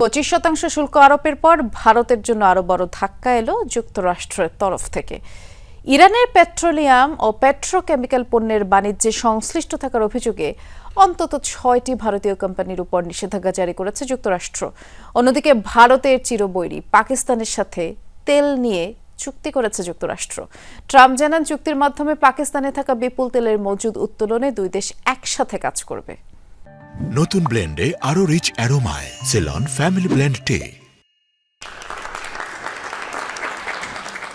পঁচিশ শতাংশ শুল্ক আরোপের পর ভারতের জন্য আরও বড় ধাক্কা এলো যুক্তরাষ্ট্রের তরফ থেকে। ইরানের পেট্রোলিয়াম ও পেট্রোকেমিক্যাল পণ্যের বাণিজ্যে সংশ্লিষ্ট থাকার অভিযোগে অন্তত ছয়টি ভারতীয় কোম্পানির উপর নিষেধাজ্ঞা জারি করেছে যুক্তরাষ্ট্র। অন্যদিকে ভারতের চিরবৈরী পাকিস্তানের সাথে তেল নিয়ে চুক্তি করেছে যুক্তরাষ্ট্র। ট্রাম্প জানান, চুক্তির মাধ্যমে পাকিস্তানে থাকা বিপুল তেলের মজুদ উত্তোলনে দুই দেশ একসাথে কাজ করবে। নতুন ব্লেন্ডে আরও রিচ অ্যারোমায় সেলন ফ্যামিলি ব্লেন্ড টে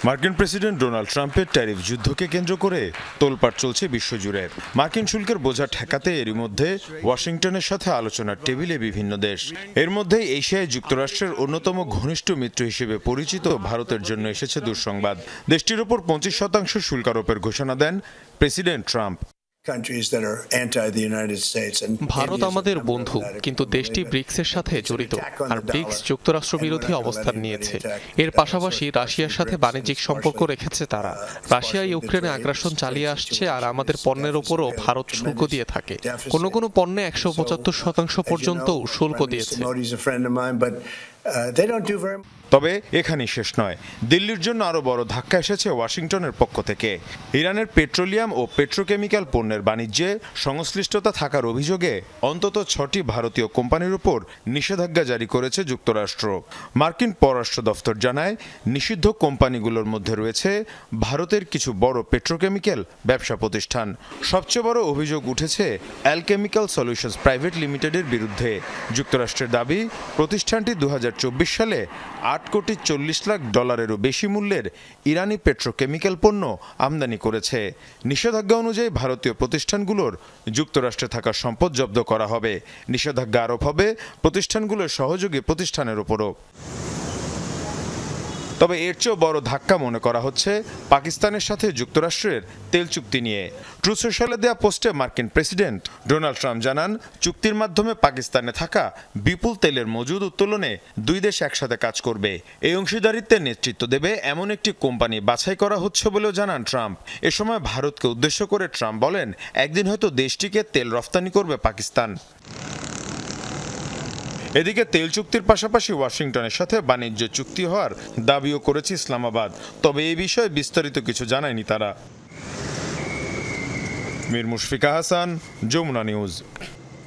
মার্কিন প্রেসিডেন্ট ডোনাল্ড ট্রাম্পের ট্যারিফ যুদ্ধকে কেন্দ্র করে তোলপাড় চলছে বিশ্বজুড়ে। মার্কিন শুল্কের বোঝা ঠেকাতে এরই মধ্যে ওয়াশিংটনের সাথে আলোচনার টেবিলে বিভিন্ন দেশ। এর মধ্যে এশিয়ায় যুক্তরাষ্ট্রের অন্যতম ঘনিষ্ঠ মিত্র হিসেবে পরিচিত ভারতের জন্য এসেছে দুঃসংবাদ। দেশটির ওপর পঁচিশ শতাংশ শুল্ক আরোপের ঘোষণা দেন প্রেসিডেন্ট ট্রাম্প। ভারত আমাদের বন্ধু কিন্তু দেশটি ব্রিক্সের সাথে জড়িত আর ব্রিক্স যুক্তরাষ্ট্র বিরোধী অবস্থান নিয়েছে। এর পাশাপাশি রাশিয়ার সাথে বাণিজ্যিক সম্পর্ক রেখেছে তারা। রাশিয়া ইউক্রেনে আগ্রাসন চালিয়ে আসছে আর আমাদের পণ্যের ওপরও ভারত শুল্ক দিয়ে থাকে। কোনো কোনো পণ্যে একশো পঁচাত্তর শতাংশ পর্যন্ত শুল্ক দিয়েছে। Uh, তবে এখানেই শেষ নয়। দিল্লির জন্য আরও বড় ধাক্কা এসেছে ওয়াশিংটনের পক্ষ থেকে। ইরানের পেট্রোলিয়াম ও পেট্রোকেমিক্যাল পণ্যের বাণিজ্যে সংশ্লিষ্টতা থাকার অভিযোগে অন্তত ছটি ভারতীয় কোম্পানির উপর নিষেধাজ্ঞা জারি করেছে যুক্তরাষ্ট্র। মার্কিন পররাষ্ট্র দফতর জানায় নিষিদ্ধ কোম্পানিগুলোর মধ্যে রয়েছে ভারতের কিছু বড় পেট্রোকেমিক্যাল ব্যবসা প্রতিষ্ঠান। সবচেয়ে বড় অভিযোগ উঠেছে অ্যালকেমিক্যাল সলিউশনস প্রাইভেট লিমিটেডের বিরুদ্ধে। যুক্তরাষ্ট্রের দাবি প্রতিষ্ঠানটি দু হাজার সালে আট কোটি চল্লিশ লাখ ডলারেরও বেশি মূল্যের ইরানি পেট্রোকেমিক্যাল পণ্য আমদানি করেছে। নিষেধাজ্ঞা অনুযায়ী ভারতীয় প্রতিষ্ঠানগুলোর যুক্তরাষ্ট্রে থাকা সম্পদ জব্দ করা হবে। নিষেধাজ্ঞা আরোপ হবে প্রতিষ্ঠানগুলোর সহযোগী প্রতিষ্ঠানের উপরও। তবে এর চেয়েও বড় ধাক্কা মনে করা হচ্ছে পাকিস্তানের সাথে যুক্তরাষ্ট্রের তেল চুক্তি নিয়ে। ট্রু সোশ্যালে দেয়া পোস্টে মার্কিন প্রেসিডেন্ট ডোনাল্ড ট্রাম্প জানান, চুক্তির মাধ্যমে পাকিস্তানে থাকা বিপুল তেলের মজুদ উত্তোলনে দুই দেশ একসাথে কাজ করবে। এই অংশীদারিত্বের নেতৃত্ব দেবে এমন একটি কোম্পানি বাছাই করা হচ্ছে বলেও জানান ট্রাম্প। এ সময় ভারতকে উদ্দেশ্য করে ট্রাম্প বলেন, একদিন হয়তো দেশটিকে তেল রফতানি করবে পাকিস্তান। এদিকে তেল চুক্তির পাশাপাশি ওয়াশিংটনের সাথে বাণিজ্য চুক্তি হওয়ার দাবিও করেছে ইসলামাবাদ। তবে এই বিষয়ে বিস্তারিত কিছু জানায়নি তারা। মীর মুশফিকা হাসান, যমুনা নিউজ।